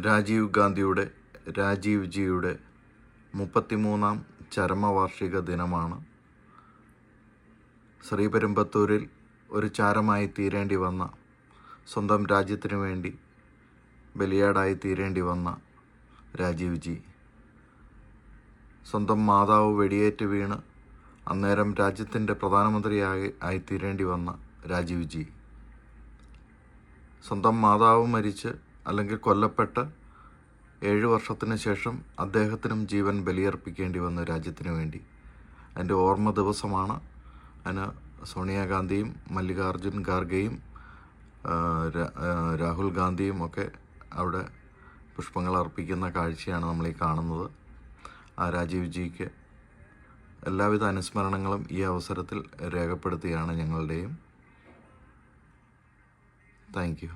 രാജീവ് ഗാന്ധിയുടെ രാജീവ് ജിയുടെ മുപ്പത്തിമൂന്നാം ചരമവാർഷിക ദിനമാണ്. ശ്രീപെരുമ്പത്തൂരിൽ ഒരു ചാരമായി തീരേണ്ടി വന്ന സ്വന്തം രാജ്യത്തിനു വേണ്ടി ബലിയാടായി തീരേണ്ടി വന്ന രാജീവ് ജി. സ്വന്തം മാതാവ് വെടിയേറ്റ് വീണ് അന്നേരം രാജ്യത്തിന്റെ പ്രധാനമന്ത്രിയായി ആയി തീരേണ്ടി വന്ന രാജീവ് ജി. സ്വന്തം മാതാവ് മരിച്ച് അല്ലെങ്കിൽ കൊല്ലപ്പെട്ട് ഏഴ് വർഷത്തിന് ശേഷം അദ്ദേഹത്തിനും ജീവൻ ബലിയർപ്പിക്കേണ്ടി വന്നു രാജ്യത്തിന് വേണ്ടി. അതിന്റെ ഓർമ്മ ദിവസമാണ്. അതിന് സോണിയാഗാന്ധിയും മല്ലികാർജുൻ ഖാർഗെയും രാഹുൽ ഗാന്ധിയും ഒക്കെ അവിടെ പുഷ്പങ്ങൾ അർപ്പിക്കുന്ന കാഴ്ചയാണ് നമ്മൾ ഈ കാണുന്നത്. ആ രാജീവ് ജിക്ക് എല്ലാവിധ അനുസ്മരണങ്ങളും ഈ അവസരത്തിൽ രേഖപ്പെടുത്തിയാണ് ഞങ്ങളുടെയും. Thank you.